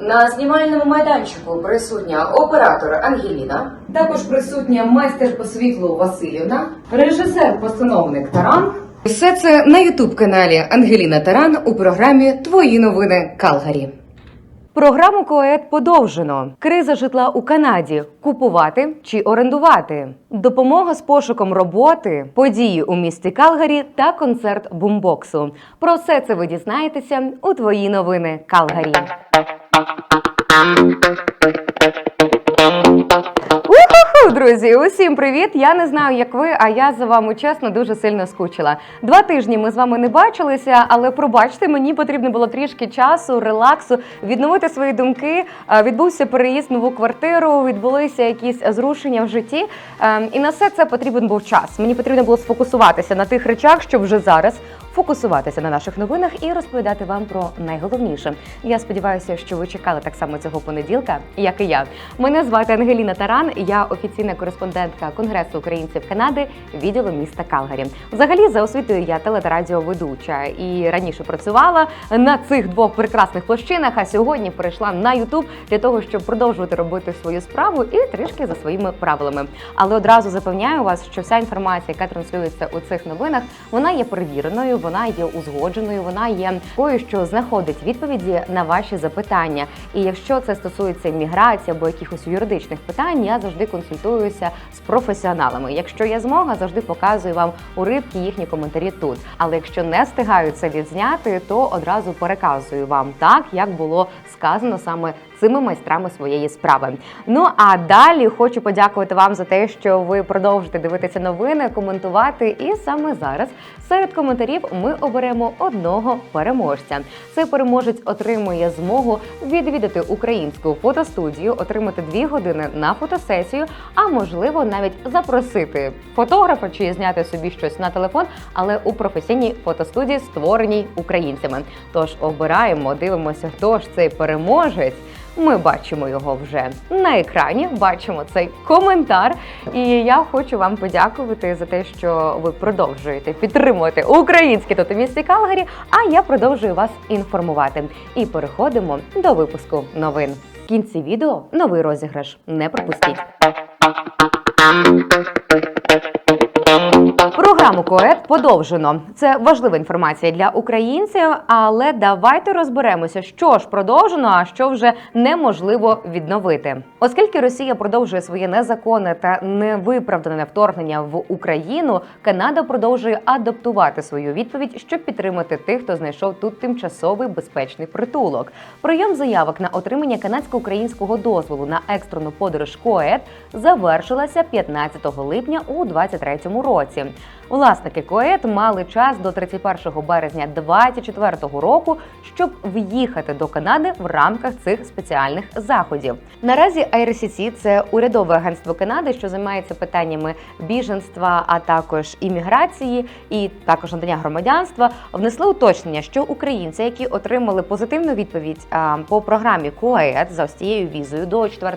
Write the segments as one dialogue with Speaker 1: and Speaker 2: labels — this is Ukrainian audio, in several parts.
Speaker 1: На знімальному майданчику присутня оператор Ангеліна, також присутня майстер по світлу Васильівна, режисер-постановник Таран. Все це на ютуб каналі Ангеліна Таран у програмі Твої новини Калгарі. Програму Коет подовжено. Криза житла у Канаді: купувати чи орендувати, допомога з пошуком роботи, події у місті Калгарі та концерт бумбоксу. Про все це ви дізнаєтеся у твої новини Калгарі. Друзі, усім привіт! Я не знаю, як ви, а я за вами чесно дуже сильно скучила. Два тижні ми з вами не бачилися, але пробачте, мені потрібно було трішки часу, релаксу, відновити свої думки. Е, Відбувся переїзд нову квартиру, відбулися якісь зрушення в житті. Е, І на все це потрібен був час. Мені потрібно було сфокусуватися на тих речах, що вже зараз фокусуватися на наших новинах і розповідати вам про найголовніше. Я сподіваюся, що ви чекали так само цього понеділка, як і я. Мене звати Ангеліна Таран. Я офіційна кореспондентка Конгресу українців Канади, відділу міста Калгарі. Взагалі, за освітою я теле та і раніше працювала на цих двох прекрасних площинах. А сьогодні перейшла на Ютуб для того, щоб продовжувати робити свою справу і трішки за своїми правилами. Але одразу запевняю вас, що вся інформація, яка транслюється у цих новинах, вона є перевіреною, вона є узгодженою, вона є такою, що знаходить відповіді на ваші запитання. І якщо це стосується міграції або якихось юридичних питань, я завжди консультуюся з професіоналами. Якщо є змога, завжди показую вам уривки їхні коментарі тут. Але якщо не встигаю це відзняти, то одразу переказую вам так, як було сказано саме цими майстрами своєї справи. Ну а далі хочу подякувати вам за те, що ви продовжите дивитися новини, коментувати. І саме зараз серед коментарів ми оберемо одного переможця. Цей переможець отримує змогу відвідати українську фотостудію, отримати дві години на фотосесію, а можливо навіть запросити фотографа чи зняти собі щось на телефон, але у професійній фотостудії, створеній українцями. Тож обираємо, дивимося, хто ж цей переможець. Ми бачимо його вже на екрані, бачимо цей коментар. І я хочу вам подякувати за те, що ви продовжуєте підтримувати українське тут місті Калгарі. А я продовжую вас інформувати. І переходимо до випуску новин. В кінці відео новий розіграш. Не пропустіть. Програму КОЕД подовжено. Це важлива інформація для українців, але давайте розберемося, що ж продовжено, а що вже неможливо відновити. Оскільки Росія продовжує своє незаконне та невиправдане вторгнення в Україну, Канада продовжує адаптувати свою відповідь, щоб підтримати тих, хто знайшов тут тимчасовий безпечний притулок. Прийом заявок на отримання канадсько-українського дозволу на екстрену подорож КОЕД завершилася 15 липня у 2023 році. Власники КОЕД мали час до 31 березня 2024 року, щоб в'їхати до Канади в рамках цих спеціальних заходів. Наразі IRCC – це урядове агентство Канади, що займається питаннями біженства, а також імміграції і також надання громадянства. Внесли уточнення, що українці, які отримали позитивну відповідь по програмі КОЕД за ось цією візою до 4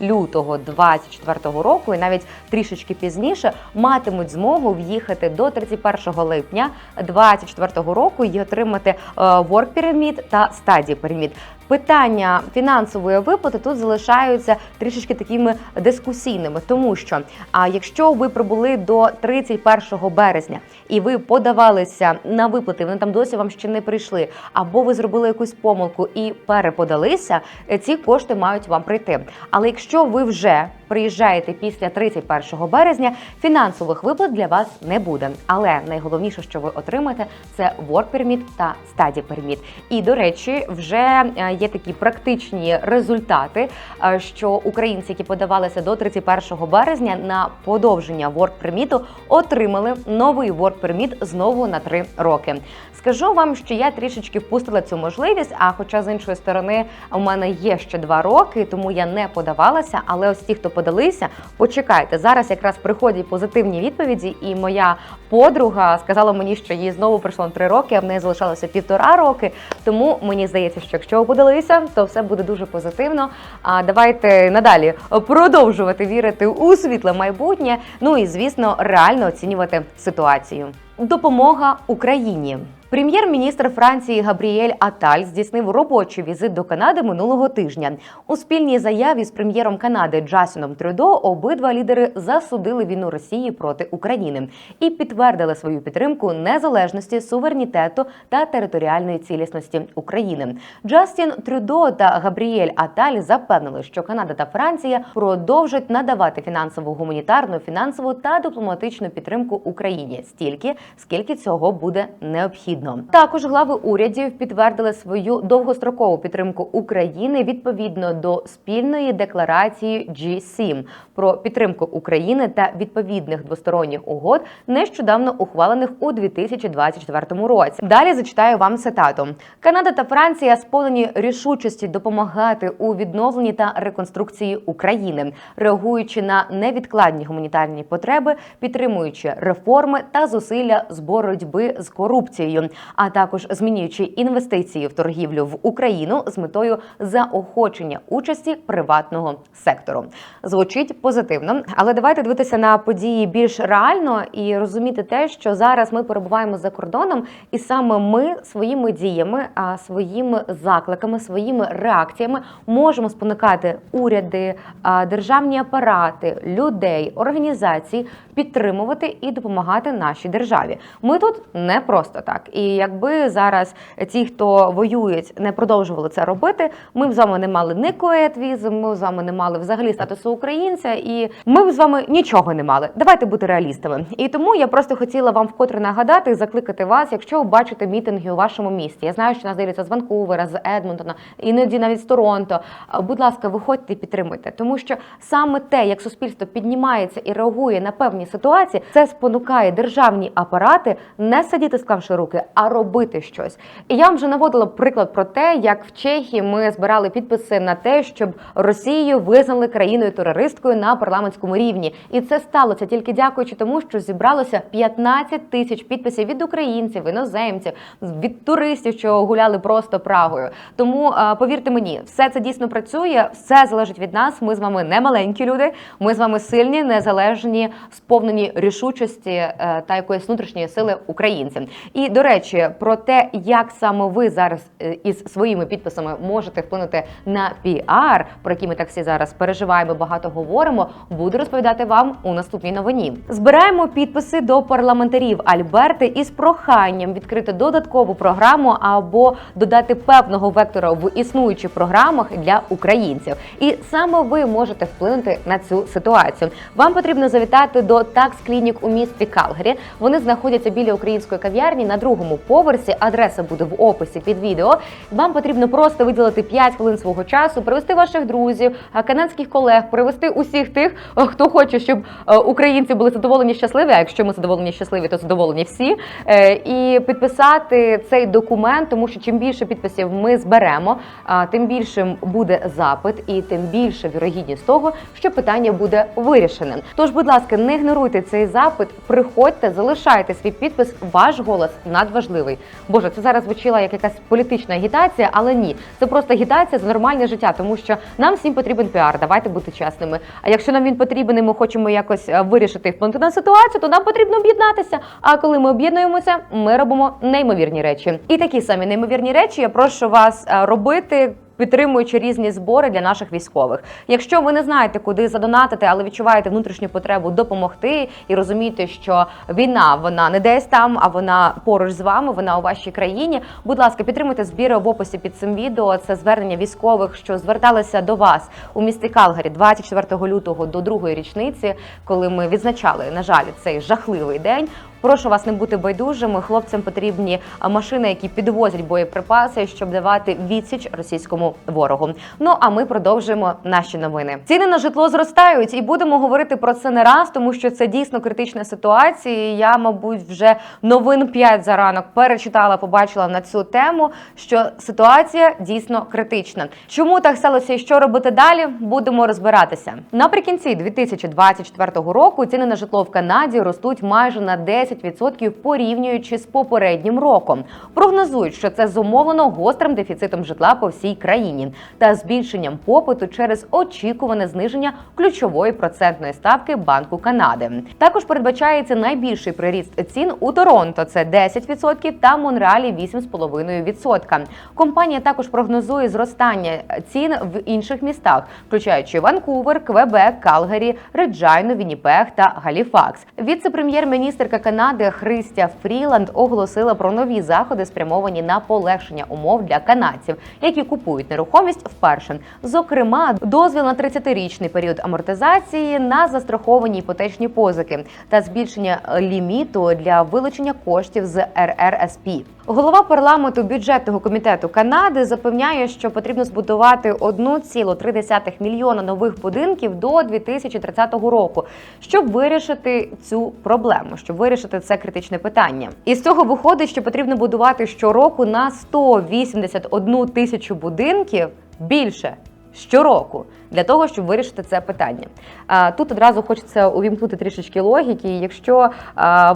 Speaker 1: лютого 2024 року, і навіть трішечки пізніше, матимуть змогу в'їхати до 31 липня 2024 року і отримати е, Work Pyramid та Study Permit. Питання фінансової виплати тут залишаються трішечки такими дискусійними, тому що а якщо ви прибули до 31 березня і ви подавалися на виплати, вони там досі вам ще не прийшли, або ви зробили якусь помилку і переподалися, е, ці кошти мають вам прийти. Але якщо ви вже приїжджаєте після 31 березня, фінансових виплат для вас не буде. Але найголовніше, що ви отримаєте, це Work Permit та Study Permit. І до речі, вже е, є такі практичні результати, е, що українці, які подавалися до 31 березня на подовження Work Permit, отримали новий Work Permit знову на 3 роки. Скажу вам, що я трішечки впустила цю можливість. А хоча з іншої сторони у мене є ще два роки, тому я не подавалася. Але ось ті, хто подалися, почекайте. Зараз якраз приходять позитивні відповіді, і моя подруга сказала мені, що їй знову прийшло на три роки, а в неї залишалося півтора роки. Тому мені здається, що якщо ви подалися, то все буде дуже позитивно. А давайте надалі продовжувати вірити у світле майбутнє. Ну і звісно, реально оцінювати ситуацію. Допомога Україні. Прем'єр-міністр Франції Габріель Аталь здійснив робочий візит до Канади минулого тижня. У спільній заяві з прем'єром Канади Джасіном Трюдо обидва лідери засудили війну Росії проти України і підтвердили свою підтримку незалежності, суверенітету та територіальної цілісності України. Джастін Трюдо та Габріель Аталь запевнили, що Канада та Франція продовжать надавати фінансову, гуманітарну, фінансову та дипломатичну підтримку Україні стільки, скільки цього буде необхідно. Також глави урядів підтвердили свою довгострокову підтримку України відповідно до спільної декларації G7 про підтримку України та відповідних двосторонніх угод, нещодавно ухвалених у 2024 році. Далі зачитаю вам цитату: Канада та Франція сповнені рішучості допомагати у відновленні та реконструкції України, реагуючи на невідкладні гуманітарні потреби, підтримуючи реформи та зусилля з боротьби з корупцією, а також змінюючи інвестиції в торгівлю в Україну з метою заохочення участі приватного сектору. Звучить позитивно, але давайте дивитися на події більш реально і розуміти те, що зараз ми перебуваємо за кордоном, і саме ми своїми діями, своїми закликами, своїми реакціями можемо спонукати уряди, державні апарати, людей, організації підтримувати і допомагати нашій державі. Ми тут не просто так. І якби зараз ті, хто воюють, не продовжували це робити, ми б з вами не мали ні коетвіз, ми б з вами не мали взагалі статусу українця, і ми б з вами нічого не мали. Давайте бути реалістами. І тому я просто хотіла вам вкотре нагадати і закликати вас, якщо ви бачите мітинги у вашому місті. Я знаю, що нас дивляться з Ванкувера, з Едмонтона, іноді навіть з Торонто. Будь ласка, виходьте і підтримуйте, тому що саме те, як суспільство піднімається і реагує на певні ситуації, це спонукає державні апарати не сидіти склавши руки, а робити щось. І я вам вже наводила приклад про те, як в Чехії ми збирали підписи на те, щоб Росію визнали країною терористкою на парламентському рівні, і це сталося тільки дякуючи тому, що зібралося 15 тисяч підписів від українців, іноземців, від туристів, що гуляли просто Прагою. Тому е, повірте мені, все це дійсно працює, все залежить від нас. Ми з вами не маленькі люди. Ми з вами сильні, незалежні, сповнені рішучості е, та якоїсь внутрішньої сили українці. І до речі, про те, як саме ви зараз е, із своїми підписами можете вплинути на піар, про який ми так всі зараз переживаємо, багато говоримо, буду розповідати вам у наступній новині. Збираємо підписи до парламентарів Альберти із проханням відкрити додаткову програму або додати певного вектора в існуючих програмах для українців. І саме ви можете вплинути на цю ситуацію. Вам потрібно завітати до Tax Clinic у місті Калгарі. Вони знаходяться біля української кав'ярні на другому поверсі. Адреса буде в описі під відео. Вам потрібно просто виділити 5 хвилин свого часу, привести ваших друзів, канадських колег, привести усіх тих, е, хто хоче, щоб е, українці були задоволені щасливі. А якщо ми задоволені щасливі, то задоволені всі. Е, І підписати цей документ, тому що чим більше підписів ми зберемо, тим більшим буде запит, і тим більше вірогідність того, що питання буде вирішеним. Тож, будь ласка, не ігноруйте цей запит, приходьте, залишайте свій підпис. Ваш голос надважливий. Боже, це зараз звучила як якась політична агітація, але ні, це просто агітація за нормальне життя, тому що нам всім потрібен піар. Давайте бути чесними. А якщо нам він потрібен, і ми хочемо якось е, вирішити вплинути на ситуацію, то нам потрібно об'єднатися. А коли ми об'єднуємося, ми робимо неймовірні речі. І такі самі неймовірні речі я прошу вас е, робити. Підтримуючи різні збори для наших військових. Якщо ви не знаєте, куди задонатити, але відчуваєте внутрішню потребу допомогти і розумієте, що війна вона не десь там, а вона поруч з вами, вона у вашій країні. Будь ласка, підтримуйте збіри в описі під цим відео. Це звернення військових, що зверталися до вас у місті Калгарі 24 лютого до другої річниці, коли ми відзначали, на жаль, цей жахливий день. Прошу вас не бути байдужими. Хлопцям потрібні машини, які підвозять боєприпаси, щоб давати відсіч російському ворогу. Ну а ми продовжуємо наші новини. Ціни на житло зростають, і будемо говорити про це не раз, тому що це дійсно критична ситуація. Я, мабуть, вже новин 5 за ранок перечитала, побачила на цю тему, що ситуація дійсно критична. Чому так сталося і що робити далі? Будемо розбиратися. Наприкінці 2024 року ціни на житло в Канаді ростуть майже на 10 10% порівнюючи з попереднім роком. Прогнозують, що це зумовлено гострим дефіцитом житла по всій країні та збільшенням попиту через очікуване зниження ключової процентної ставки Банку Канади. Також передбачається найбільший приріст цін у Торонто це 10% та Монреалі 8,5%. Компанія також прогнозує зростання цін в інших містах, включаючи Ванкувер, Квебек, Калгарі, Реджайну, Вінніпег та Галіфакс. Віце-прем'єр-міністерка Канади Христя Фріланд оголосила про нові заходи, спрямовані на полегшення умов для канадців, які купують нерухомість вперше. Зокрема, дозвіл на 30-річний період амортизації на застраховані іпотечні позики та збільшення ліміту для вилучення коштів з РРСП. Голова парламенту бюджетного комітету Канади запевняє, що потрібно збудувати 1,3 мільйона нових будинків до 2030 року, щоб вирішити цю проблему, щоб вирішити це критичне питання. І з цього виходить, що потрібно будувати щороку на 181 тисячу будинків більше щороку для того, щоб вирішити це питання. Тут одразу хочеться увімкнути трішечки логіки. Якщо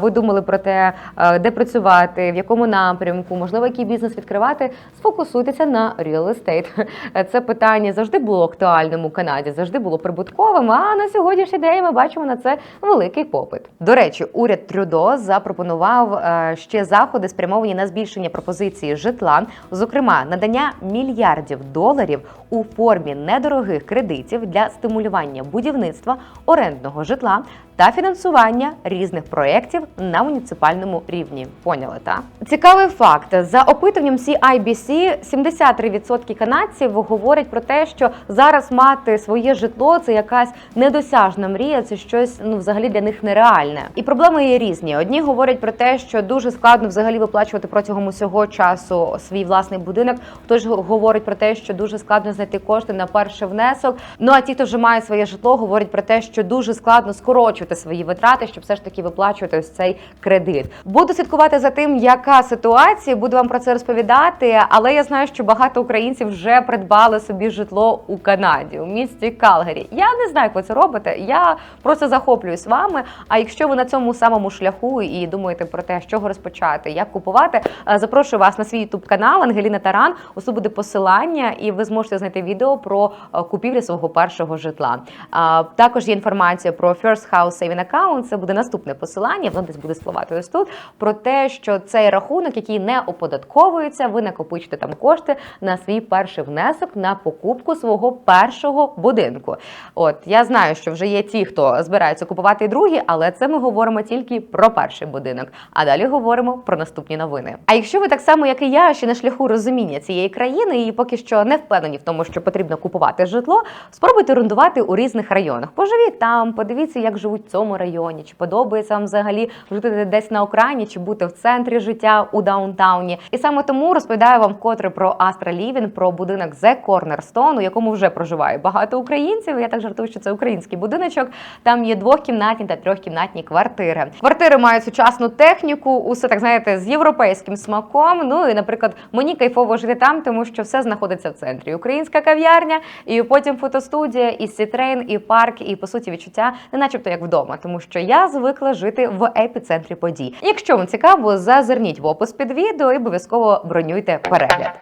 Speaker 1: ви думали про те, де працювати, в якому напрямку, можливо, який бізнес відкривати, сфокусуйтеся на real estate. Це питання завжди було актуальним у Канаді, завжди було прибутковим. А на сьогоднішній день ми бачимо на це великий попит. До речі, уряд Трюдо запропонував ще заходи, спрямовані на збільшення пропозиції житла, зокрема надання мільярдів доларів у формі недорогих кредитів для стимулювання будівництва орендного житла та фінансування різних проєктів на муніципальному рівні. Поняли, та цікавий факт за опитуванням CIBC 73% канадців говорять про те, що зараз мати своє житло це якась недосяжна мрія, це щось ну взагалі для них нереальне. І проблеми є різні. Одні говорять про те, що дуже складно взагалі виплачувати протягом усього часу свій власний будинок. Хтось говорить про те, що дуже складно знайти кошти на перший внесок. Ну а ті, хто вже має своє житло, говорять про те, що дуже складно скорочувати свої витрати, щоб все ж таки виплачувати ось цей кредит. Буду слідкувати за тим, яка ситуація, буду вам про це розповідати. Але я знаю, що багато українців вже придбали собі житло у Канаді, у місті Калгарі. Я не знаю, як ви це робите. Я просто захоплююсь вами. А якщо ви на цьому самому шляху і думаєте про те, з чого розпочати, як купувати, е, запрошую вас на свій ютуб канал Ангеліна Таран. Тут буде посилання, і ви зможете знайти відео про е, купівлю свого першого житла. А, Також є інформація про First House Saving Account. Це буде наступне посилання. Воно десь буде спливати ось тут про те, що цей рахунок, який не оподатковується, ви накопичите там кошти на свій перший внесок на покупку свого першого будинку. От я знаю, що вже є ті, хто збираються купувати другі, але це ми говоримо тільки про перший будинок. А далі говоримо про наступні новини. А якщо ви так само, як і я, ще на шляху розуміння цієї країни, і поки що не впевнені в тому, що потрібно купувати житло, спробуйте орендувати у різних районах. Поживіть там, подивіться, як живуть в цьому районі, чи подобається вам взагалі жити десь на окраїні, чи бути в центрі життя у даунтауні. І саме тому розповідаю вам вкотре про Astra Living, про будинок The Cornerstone, у якому вже проживає багато українців. Я так жартую, що це український будиночок. Там є двохкімнатні та трьохкімнатні квартири. Квартири мають сучасну техніку, усе так знаєте, з європейським смаком. Ну і, наприклад, мені кайфово жити там, тому що все знаходиться в центрі. Українська кав'ярня, і потім фотостудія, і сітрейн, і парк, і по суті відчуття, не начебто як вдома, тому що я звикла жити в епіцентрі подій. Якщо вам цікаво, зазирніть в опис під відео і обов'язково бронюйте перегляд.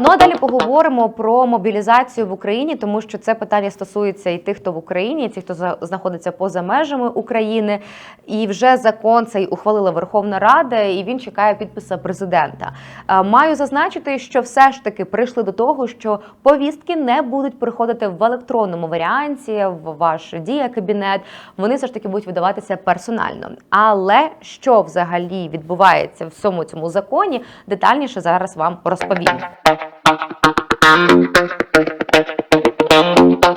Speaker 1: Ну а далі поговоримо про мобілізацію в Україні, тому що це питання стосується і тих, хто в Україні, і тих, хто знаходиться поза межами України. І вже закон цей ухвалила Верховна Рада, і він чекає підписа президента. Е, Маю зазначити, що все ж таки прийшли до того, що повістки не будуть приходити в електронному варіанті в ваш дія кабінет. Вони все ж таки будуть видаватися персонально. Але що взагалі відбувається в всьому цьому законі, детальніше зараз вам розповім. Thank you.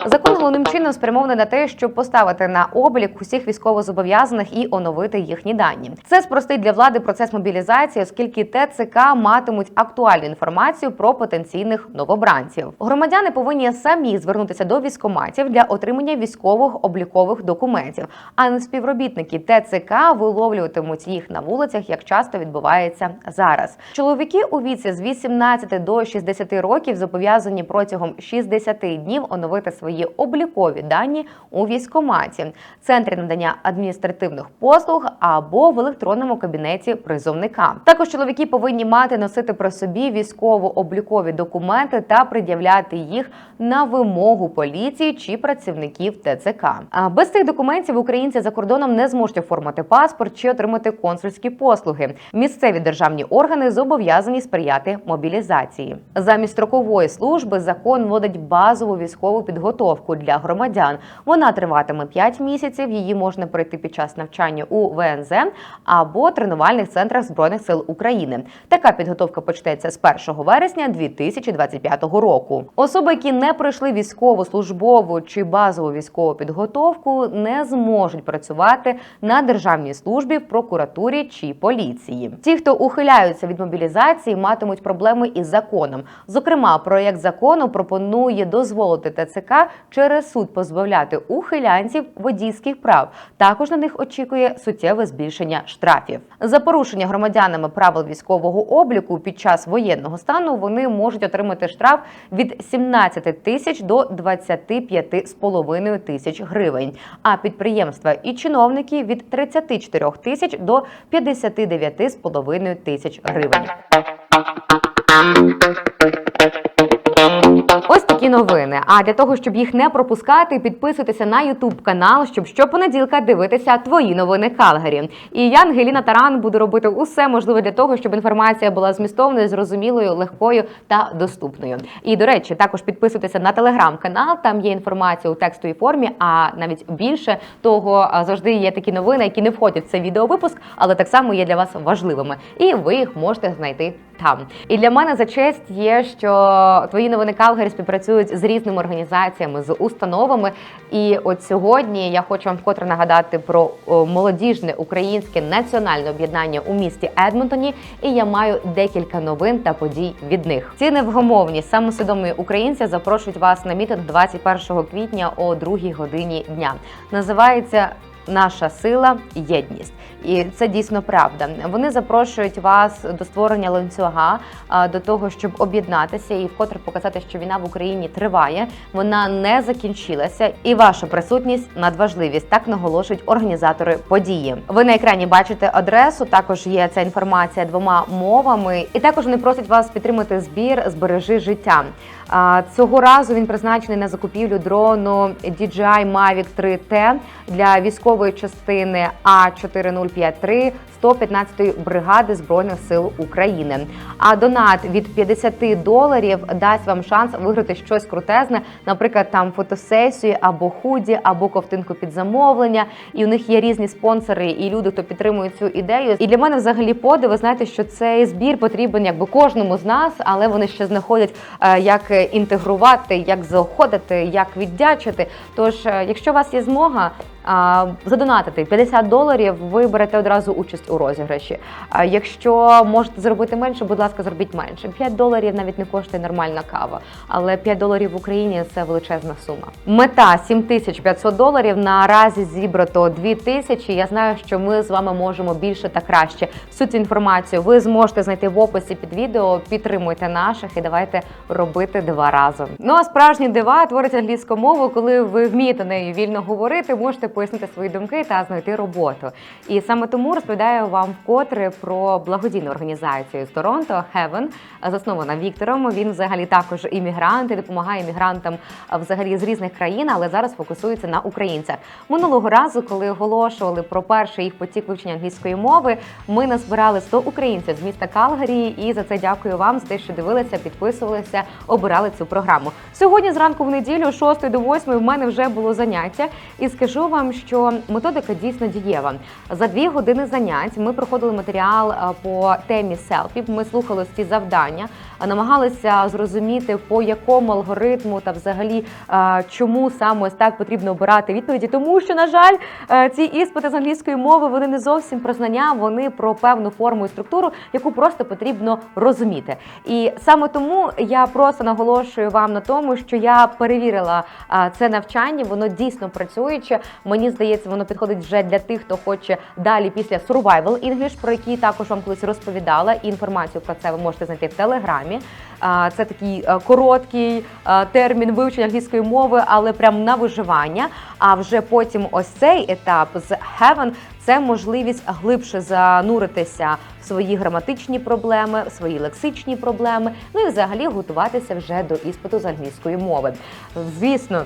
Speaker 1: Закон головним чином спрямований на те, щоб поставити на облік усіх військовозобов'язаних і оновити їхні дані. Це спростить для влади процес мобілізації, оскільки ТЦК матимуть актуальну інформацію про потенційних новобранців. Громадяни повинні самі звернутися до військоматів для отримання військових облікових документів, а не співробітники ТЦК виловлюватимуть їх на вулицях, як часто відбувається зараз. Чоловіки у віці з 18 до 60 років зобов'язані протягом 60 днів оновити свої облікові дані у військкоматі, центрі надання адміністративних послуг або в електронному кабінеті призовника. Також чоловіки повинні мати носити при собі військово-облікові документи та пред'являти їх на вимогу поліції чи працівників ТЦК. А без цих документів українці за кордоном не зможуть оформити паспорт чи отримати консульські послуги. Місцеві державні органи зобов'язані сприяти мобілізації. Замість строкової служби закон вводить базову військову підготовку для громадян. Вона триватиме 5 місяців. Її можна пройти під час навчання у ВНЗ або тренувальних центрах збройних сил України. Така підготовка почнеться з 1 вересня 2025 року. Особи, які не пройшли військову службову чи базову військову підготовку, не зможуть працювати на державній службі в прокуратурі чи поліції. Ті, хто ухиляються від мобілізації, матимуть проблеми із законом. Зокрема, проєкт закону пропонує дозволити ТЦК через суд позбавляти ухилянців водійських прав. Також на них очікує суттєве збільшення штрафів за порушення громадянами правил військового обліку під час воєнного стану. Вони можуть отримати штраф від 17 тисяч до 25,5 тисяч гривень. А підприємства і чиновники від 34 тисяч до 59,5 тисяч гривень. Ось такі новини. А для того, щоб їх не пропускати, підписуйтеся на Ютуб канал, щоб щопонеділка дивитися твої новини Калгарі. І я, Ангеліна Таран, буду робити усе можливе для того, щоб інформація була змістовною, зрозумілою, легкою та доступною. І до речі, також підписуйтеся на телеграм-канал. Там є інформація у текстовій формі, а навіть більше того, завжди є такі новини, які не входять в цей відеовипуск, але так само є для вас важливими. І ви їх можете знайти там. І для мене за честь є, що твої новини Калгарі співпрацюють з різними організаціями, з установами. І от сьогодні я хочу вам вкотре нагадати про молодіжне українське національне об'єднання у місті Едмонтоні. І я маю декілька новин та подій від них. Ці невгомовні самосвідомі українці запрошують вас на мітинг 21 квітня о 2 годині дня. Називається Наша сила єдність, і це дійсно правда. Вони запрошують вас до створення ланцюга, до того, щоб об'єднатися і вкотре показати, що війна в Україні триває, вона не закінчилася, і ваша присутність надважливість. Так наголошують організатори події. Ви на екрані бачите адресу. Також є ця інформація двома мовами, і також вони просять вас підтримати збір Збережи життя. Цього разу він призначений на закупівлю дрону DJI Mavic 3T для військової частини А4053 115-ї бригади збройних сил України. А донат від 50 доларів дасть вам шанс виграти щось крутезне, наприклад, там фотосесію або худі, або ковтинку під замовлення. І у них є різні спонсори і люди, хто підтримує цю ідею. І для мене взагалі подив, ви знаєте, що цей збір потрібен якби кожному з нас, але вони ще знаходять, е, як інтегрувати, як заохотити, як віддячити. Тож, е, якщо у вас є змога. Задонатити 50 доларів, ви берете одразу участь у розіграші. Якщо можете зробити менше, будь ласка, зробіть менше. 5 доларів навіть не коштує нормальна кава, але 5 доларів в Україні це величезна сума. Мета 7500 доларів. Наразі зібрато 2000. Я знаю, що ми з вами можемо більше та краще. Всю цю інформацію ви зможете знайти в описі під відео. Підтримуйте наших і давайте робити два разом. Ну а справжні дива творять англійською мовою, коли ви вмієте нею вільно говорити, можете пояснити свої думки та знайти роботу. І саме тому розповідаю вам вкотре про благодійну організацію з Торонто Heaven, заснована Віктором. Він взагалі також іммігрант і допомагає іммігрантам взагалі з різних країн, але зараз фокусується на українцях. Минулого разу, коли оголошували про перший їх потік вивчення англійської мови, ми назбирали 100 українців з міста Калгарі. І за це дякую вам за те, що дивилися, підписувалися, обирали цю програму. Сьогодні зранку в неділю, з 6 до 8, в мене вже було заняття, і скажу вам, що методика дійсно дієва. За дві години занять ми проходили матеріал по темі селфі. Ми слухали ці завдання, намагалися зрозуміти по якому алгоритму та взагалі чому саме ось так потрібно обирати відповіді. Тому що, на жаль, е, ці іспити з англійської мови вони не зовсім про знання, вони про певну форму і структуру, яку просто потрібно розуміти. І саме тому я просто наголошую вам на тому, що я перевірила це навчання, воно дійсно працююче. Мені здається, воно підходить вже для тих, хто хоче далі після Survival English, про який також вам колись розповідала. І інформацію про це ви можете знайти в телеграмі. А, Це такий е, короткий е, термін вивчення англійської мови, але прям на виживання. А вже потім ось цей етап з Heaven – це можливість глибше зануритися в свої граматичні проблеми, в свої лексичні проблеми, ну і взагалі готуватися вже до іспиту з англійської мови. Звісно.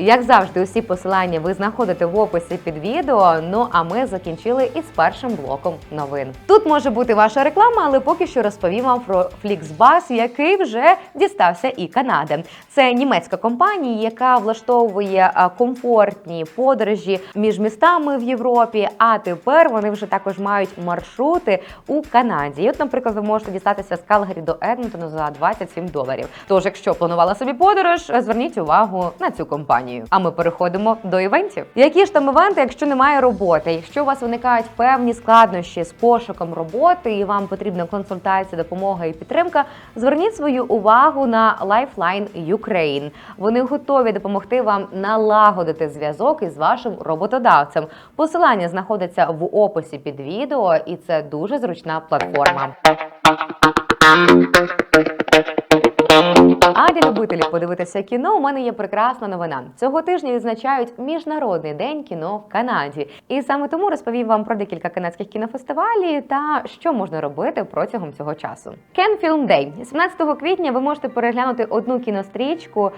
Speaker 1: Як завжди, усі посилання ви знаходите в описі під відео. Ну а ми закінчили із першим блоком новин. Тут може бути ваша реклама, але поки що розповім вам про Flixbus, який вже дістався і Канади. Це німецька компанія, яка влаштовує комфортні подорожі між містами в Європі. А тепер вони вже також мають маршрути у Канаді. І От, наприклад, ви можете дістатися з Калгарі до Едмонтону за 27 доларів. Тож, якщо планувала собі подорож, зверніть увагу на цю компанію. А ми переходимо до івентів. Які ж там івенти, якщо немає роботи? Якщо у вас виникають певні складнощі з пошуком роботи, і вам потрібна консультація, допомога і підтримка, зверніть свою увагу на Lifeline Ukraine. Вони готові допомогти вам налагодити зв'язок із вашим роботодавцем. Посилання знаходиться в описі під відео, і це дуже зручна платформа. А для любителів подивитися кіно у мене є прекрасна новина. Цього тижня відзначають міжнародний день кіно в Канаді, і саме тому розповім вам про декілька канадських кінофестивалів та що можна робити протягом цього часу. Кен Film Day. 17 квітня ви можете переглянути одну кінострічку,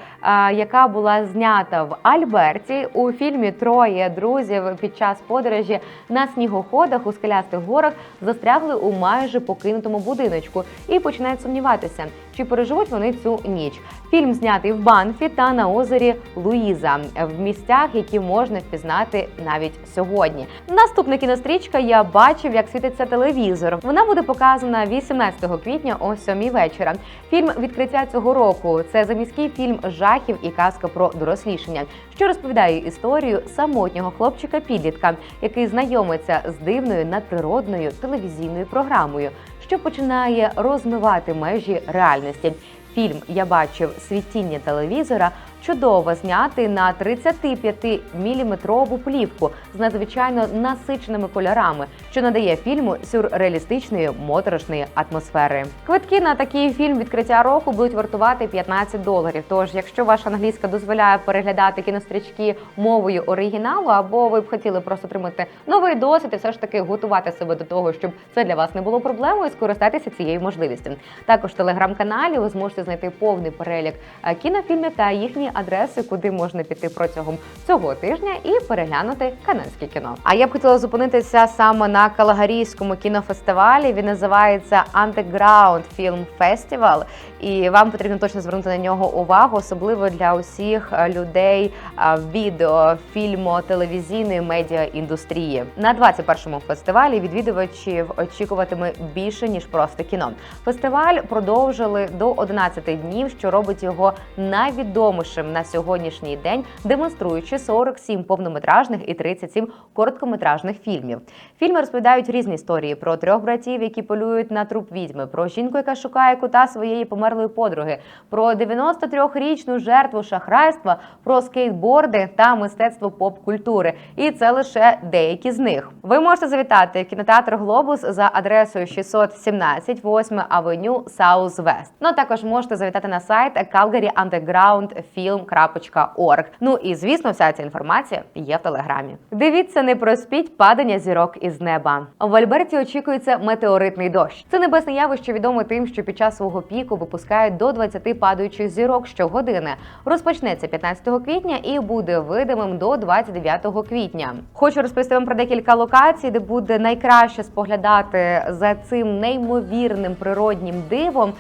Speaker 1: яка була знята в Альберті у фільмі Троє друзів під час подорожі на снігоходах у скелястих горах застрягли у майже покинутому будиночку і починають сумніватися, чи переживуть вони цю ніч. Фільм знятий в Банфі та на озері Луїза в місцях, які можна впізнати навіть сьогодні. Наступна кінострічка я бачив, як світиться телевізор. Вона буде показана 18 квітня о 7 вечора. Фільм відкриття цього року це заміський фільм жахів і казка про дорослішання, що розповідає історію самотнього хлопчика-підлітка, який знайомиться з дивною надприродною телевізійною програмою, що починає розмивати межі реальності. Фільм я бачив світіння телевізора. Чудово знятий на 35 міліметрову плівку з надзвичайно насиченими кольорами, що надає фільму сюрреалістичної моторошної атмосфери. Квитки на такий фільм відкриття року будуть вартувати 15 доларів. Тож, якщо ваша англійська дозволяє переглядати кінострічки мовою оригіналу, або ви б хотіли просто отримати новий досвід і все ж таки готувати себе до того, щоб це для вас не було проблемою, скористайтеся цією можливістю. Також в телеграм-каналі ви зможете знайти повний перелік е, кінофільмів та їхні адреси, куди можна піти протягом цього тижня і переглянути канадське кіно. А я б хотіла зупинитися саме на Калагарійському кінофестивалі. Він називається Underground Film Festival. І вам потрібно точно звернути на нього увагу, особливо для усіх е, людей е, відео, фільмо, телевізійної медіа індустрії. На 21-му фестивалі відвідувачів очікуватиме більше ніж просто кіно. Фестиваль продовжили до 11 днів, що робить його найвідомішим на сьогоднішній день, демонструючи 47 повнометражних і 37 короткометражних фільмів. Фільми розповідають різні історії про трьох братів, які полюють на труп відьми, про жінку, яка шукає кута своєї померлої подруги, про 93-річну жертву шахрайства, про скейтборди та мистецтво поп-культури. І це лише деякі з них. Ви можете завітати в кінотеатр Глобус за адресою 617 8 авеню Саус Вест. Ну також можете завітати на сайт calgaryundergroundfilm.org. Ну і звісно, вся ця інформація є в телеграмі. Дивіться, не проспіть падання зірок із неба. В Альберті очікується метеоритний дощ. Це небесне явище відоме тим, що під час свого піку випускають до 20 падаючих зірок щогодини. Розпочнеться 15 квітня і буде видимим до 29 квітня. Хочу розповісти вам про декілька локацій, де буде найкраще споглядати за цим неймовірним природнім дивом.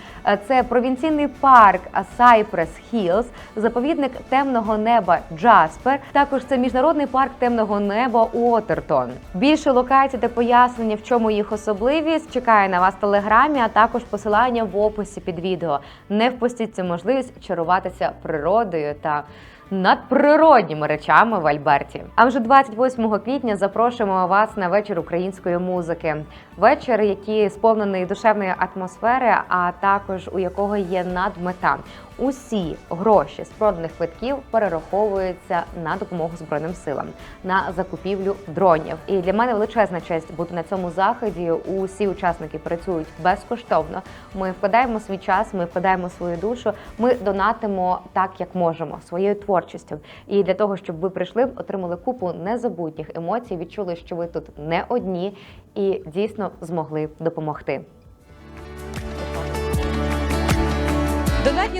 Speaker 1: Це Е, Провінційний парк Cypress Hills, заповідник темного неба Джаспер. Також це міжнародний парк темного неба Уотертон. Більше локацій та пояснення, в чому їх особливість, чекає на вас в телеграмі, а також посилання в описі під відео. Не впустіть цю можливість чаруватися природою та надприродніми речами в Альберті. А вже 28 квітня запрошуємо вас на вечір української музики. Вечір, який сповнений душевної атмосфери, а також у якого є надмета. Усі гроші з проданих квитків перераховуються на допомогу збройним силам на закупівлю дронів. І для мене величезна честь бути на цьому заході. Усі учасники працюють безкоштовно. Ми вкладаємо свій час, ми вкладаємо свою душу. Ми донатимо так, як можемо, своєю творчістю. І для того, щоб ви прийшли, отримали купу незабутніх емоцій, відчули, що ви тут не одні, і дійсно змогли допомогти.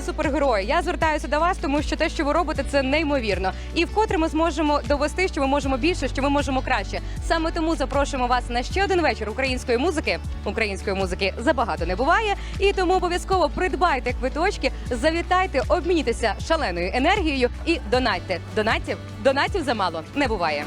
Speaker 2: Донатні супергерої. Я звертаюся до вас, тому що те, що ви робите, це неймовірно. І вкотре ми зможемо довести, що ми можемо більше, що ми можемо краще. Саме тому запрошуємо вас на ще один вечір української музики. Української музики забагато не буває, і тому обов'язково придбайте квиточки, завітайте, обмінітеся шаленою енергією і донатьте. Донатів донатів замало не буває.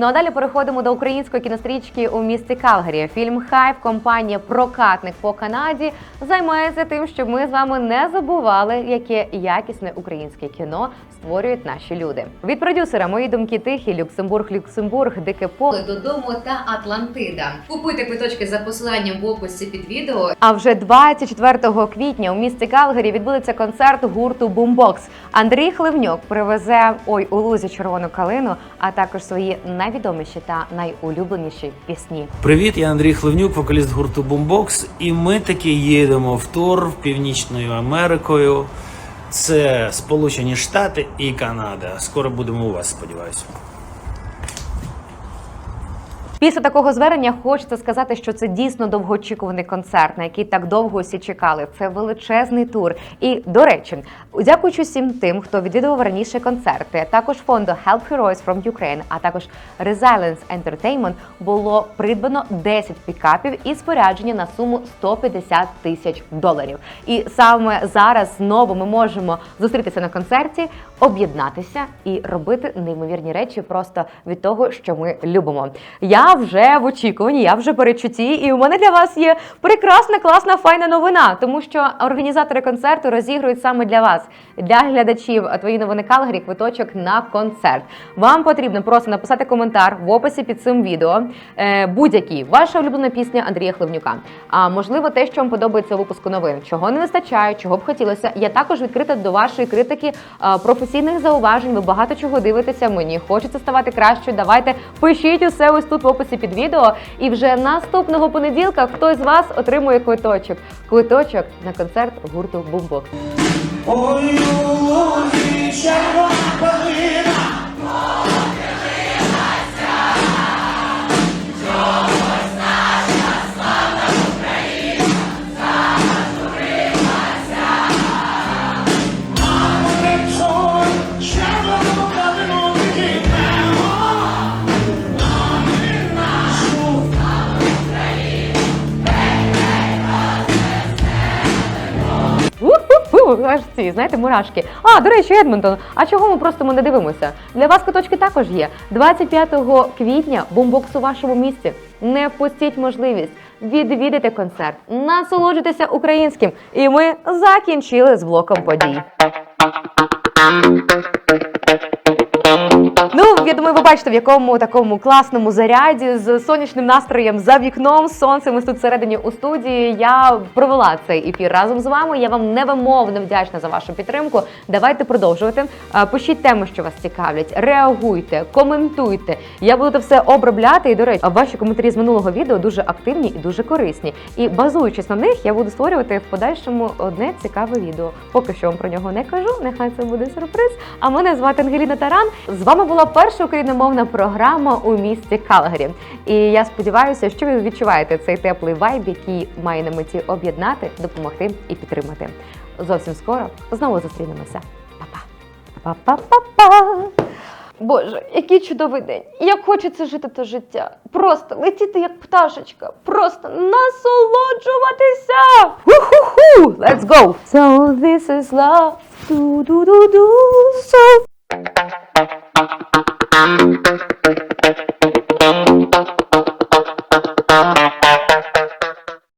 Speaker 1: Ну а далі переходимо до української кінострічки у місті Калгарі. Фільм Хайп, компанія Прокатник по Канаді займається тим, щоб ми з вами не забували, яке якісне українське кіно створюють наші люди. Від продюсера мої думки тихі, Люксембург, Люксембург, Дике поле додому та Атлантида. Купуйте квиточки за посиланням в описі під відео. А вже 24 квітня у місті Калгарі відбудеться концерт гурту Бумбокс. Андрій Хливнюк привезе ой у лузі червону калину, а також свої найвідоміші та найулюбленіші пісні.
Speaker 3: Привіт, я Андрій Хливнюк, вокаліст гурту Бумбокс. і ми таки їдемо в тур Північною Америкою. Це Сполучені Штати і Канада. Скоро будемо у вас, сподіваюся.
Speaker 1: Після такого звернення хочеться сказати, що це дійсно довгоочікуваний концерт, на який так довго всі чекали. Це величезний тур. І до речі, дякуючи всім тим, хто відвідував раніше концерти, також фонду Help Heroes from Ukraine, а також Resilience Entertainment було придбано 10 пікапів і спорядження на суму 150 тисяч доларів. І саме зараз знову ми можемо зустрітися на концерті, об'єднатися і робити неймовірні речі просто від того, що ми любимо. Я вже в очікуванні, я вже перечутті, і у мене для вас є прекрасна, класна, файна новина, тому що організатори концерту розігрують саме для вас, для глядачів твої новини Калгарі, квиточок на концерт. Вам потрібно просто написати коментар в описі під цим відео. е, Будь-який ваша улюблена пісня Андрія Хливнюка. А можливо, те, що вам подобається у випуску новин, чого не вистачає, чого б хотілося. Я також відкрита до вашої критики професійних зауважень. Ви багато чого дивитеся. Мені хочеться ставати кращою. Давайте пишіть усе ось тут в описі під відео. І вже наступного понеділка хтось з вас отримує квиточок. Квиточок на концерт гурту Бумбокс.
Speaker 4: Ой, у лузі червона калина,
Speaker 1: Ці, знаєте, мурашки. А, до речі, Едмонтон. А чого ми просто ми не дивимося? Для вас куточки також є. 25 квітня бумбокс у вашому місті. Не впустіть можливість. відвідати концерт, насолоджуйтеся українським. І ми закінчили з блоком подій. Ну, я думаю, ви бачите, в якому такому класному заряді з сонячним настроєм за вікном, з сонцем тут всередині у студії. Я провела цей ефір разом з вами. Я вам невимовно вдячна за вашу підтримку. Давайте продовжувати. Е, Пишіть теми, що вас цікавлять, реагуйте, коментуйте. Я буду це все обробляти. І до речі, ваші коментарі з минулого відео дуже активні і дуже корисні. І базуючись на них, я буду створювати в подальшому одне цікаве відео. Поки що вам про нього не кажу. Нехай це буде сюрприз. А мене звати Ангеліна Таран. З вами була перша україномовна програма у місті Калгарі. І я сподіваюся, що ви відчуваєте цей теплий вайб, який має на меті об'єднати, допомогти і підтримати. Зовсім скоро знову зустрінемося. Па-па. Па-па-па-па. Боже, який чудовий день! Як хочеться жити те життя. Просто летіти як пташечка, просто насолоджуватися. Ху-ху-ху! Let's go! So this is love. Do-do-do-do. So Thank you.